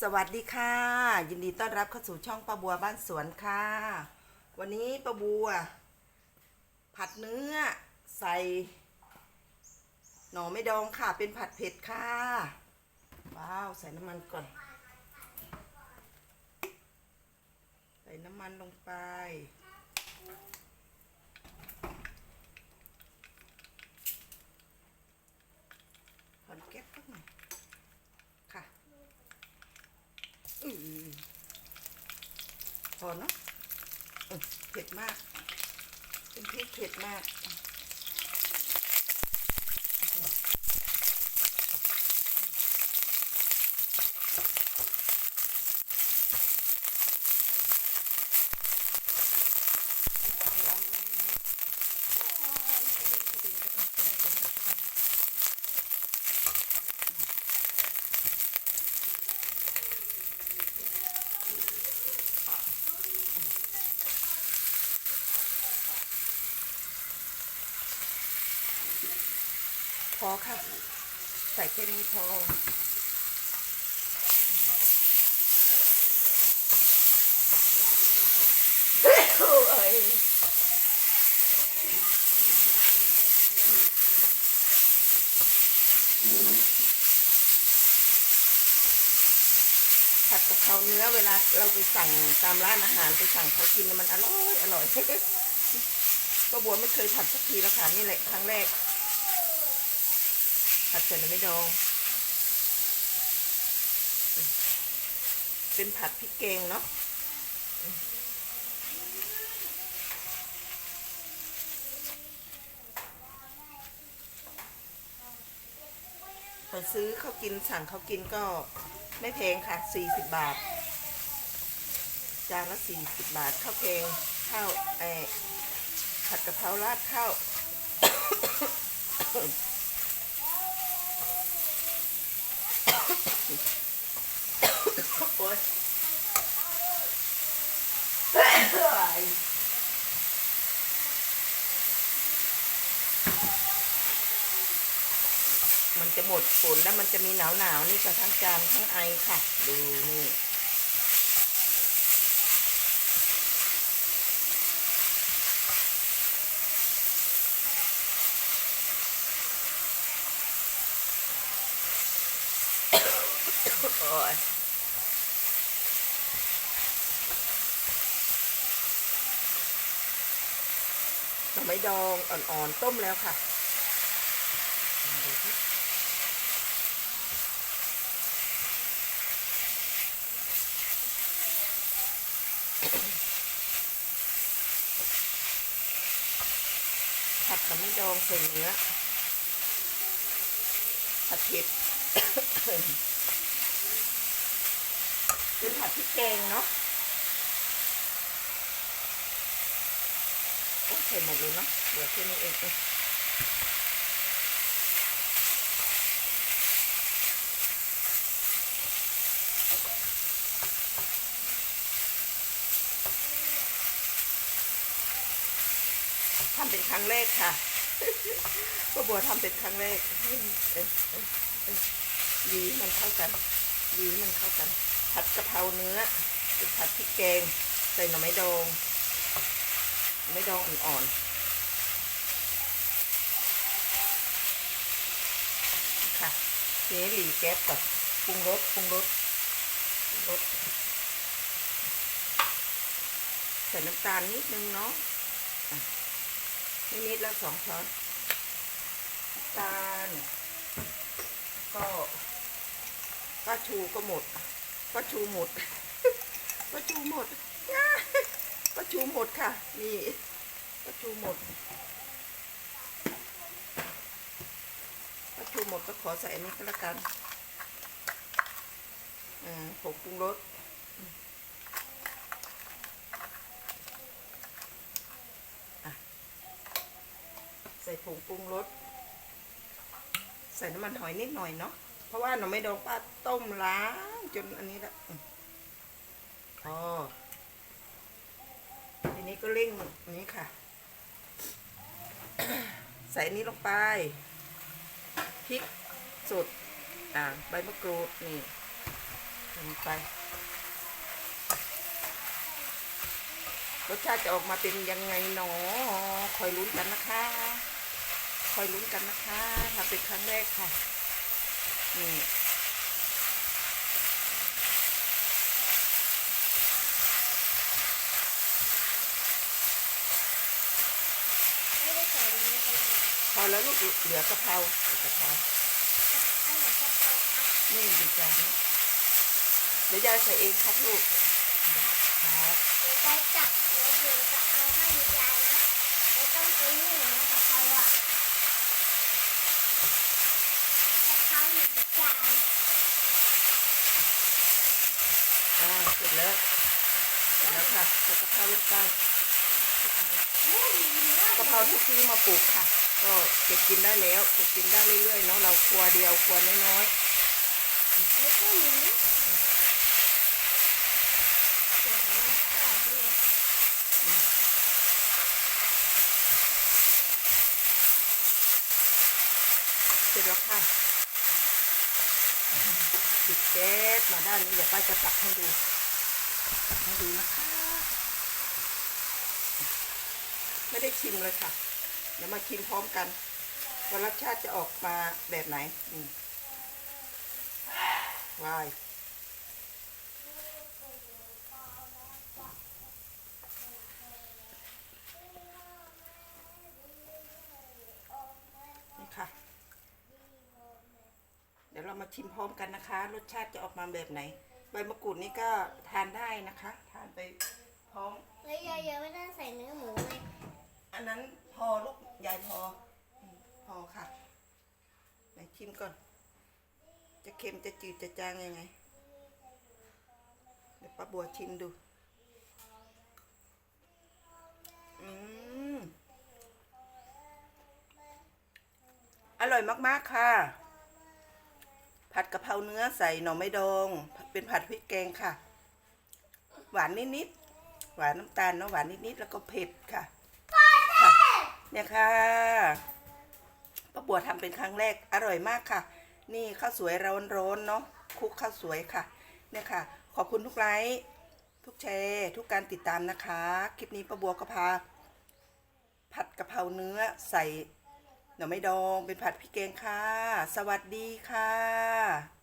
สวัสดีค่ะ ยินดีต้อนรับเข้าสู่ช่องป้าบัวบ้านสวนค่ะ วันนี้ป้าบัว ผัดเนื้อใส่ หน่อไม่ดองค่ะ เป็นผัดเผ็ดค่ะ ว้าว ใส่น้ำมันก่อน ใส่น้ำมันลงไปถอนแก๊สสักหน่อยค่ะ อืม พอเนาะเผ็ดมาก เป็นพริกเผ็ดมาก อค่ะ ใส่แค่นี้พอโอ้ยผัดกะเพราเนื้อเวลาเราไปสั่งตามร้านอาหารไปสั่งเขากินน่ะมันอร่อย อร่อย ก็บัวไม่เคยผัดสักทีแล้วค่ะนี่แหละครั้งแรก ผัดเสร็จแล้วไม่ดอง เป็นผัดพริกแกงเนาะไปซื้อเขากินสั่งเขากินก็ไม่แพงค่ะ 40 บาท จานละ 40 บาทข้าวแกงข้าวไออผัดกะเพราราดข้าว โอ๊ย มันจะหมดฝนแล้วมันจะมีหนาวหนาวนี่จะทั้งจามทั้งไอค่ะ ดูนี่โอ้ยหน่อไม้ดองอ่อนๆต้มแล้วค่ะดูสิผั ดองใส่เนื้อผัดเผ็ดเป็นผัดพริกแกงเนาะโอเคหมดเลยเนาะเหลือแค่นี้เองทำเป็นครั้งแรกค่ะ ก็บัวทำเป็นครั้งแรกยีมันเข้ากันยีมันเข้ากัน ผัดกะเพราเนื้อเป็นผัดพริกแกง ใส่หน่อไม้ดองหน่อไม้ดองอ่อนๆค่ะทีนี้หลีแก๊สก่อนปรุงรสปรุงรสรสใส่น้ำตาลนิดนึงเนาะ นิดแล้วสองช้อนตาล ก็ป้าชูก็หมดป้าชูหมดป้าชูหมดป้าชูหมดค่ะ นี่ป้าชูหมดป้าชูหมดก็ขอใส่อันนี้ก็แล้วกันอ่าผงปรุงรสอะใส่ผงปรุงรสใส่น้ำมันหอยนิดหน่อยเนาะเพราะว่าหนูไม่โดนป้าต้มล้างจนอันนี้ละอืมพอทีนี้ก็เร่งนี้ค่ะ ใส่นี้ลงไปพริกสดอ่าใบมะกรูดนี่ลงไปรสชาติจะออกมาเป็นยังไงหนอคอยลุ้นกันนะคะ อยลุ้นกันนะคะทำเป็นครั้งแรกค่ะ นี่ไม่ได้ใส่ลงในกระดาษพอแล้วลูกเหลือกะเพราเหลือกะเพราเอาหนูจะเอาครับนี่ดีจานนี้เดี๋ยวยายใส่เองครับลูก ครับหนูจะจับหนูหนูจะเอาให้ยายนะไม่ต้องซื้อหนูนะกะเพราอะกะเพราหนึ่งจาน อ่าเสร็จแล้วเสร็จแล้วค่ะ ใส่กะเพราลงไปกะเพราอู้หูเนื้อกะเพราที่ซื้อมาปลูกค่ะ ก็เก็บกินได้แล้วเก็บกินได้เรื่อยๆเนาะเราครัวเดียวครัวน้อยแล้วก็นอร่อยดีเลยๆเสร็จแล้วค่ะปิดแก๊สมาด้านนี้เดี๋ยวป้าจะตักให้ดู ให้ดูนะคะ ไม่ได้ชิมเลยค่ะ เดี๋ยวมาชิมพร้อมกันว่ารสชาติจะออกมาแบบไหนนี่วายนี่ค่ะ เดี๋ยวเรามาชิมพร้อมกันนะคะ รสชาติจะออกมาแบบไหน ใบมะกรูดนี่ก็ทานได้นะคะ ทานไปพร้อม แล้วยายยังไม่ได้ใส่เนื้อหมูเลย อันนั้นพอลูกยายพอ พอค่ะไหนชิมก่อน จะเค็มจะจืดจะจางยังไง เดี๋ยวป้าบัวชิมดู อืม อร่อยมากๆค่ะ ผัดกะเพราเนื้อใส่หน่อไม้ดองเป็นผัดพริกแกงค่ะ หวานนิดๆ หวานน้ำตาลเนาะหวานนิดๆ แล้วก็เผ็ดค่ะ เนี่ยค่ะป้าบัวทำเป็นครั้งแรกอร่อยมากค่ะ นี่ข้าวสวยร้อนๆเนาะคุกข้าวสวยค่ะ เนี่ยค่ะ ขอบคุณทุกไลค์ทุกแชร์ทุกการติดตามนะคะ คลิปนี้ป้าบัวก็พา ผัดกะเพราเนื้อใส่หน่อไม้ดองเป็นผัดพริกแกงค่ะ สวัสดีค่ะ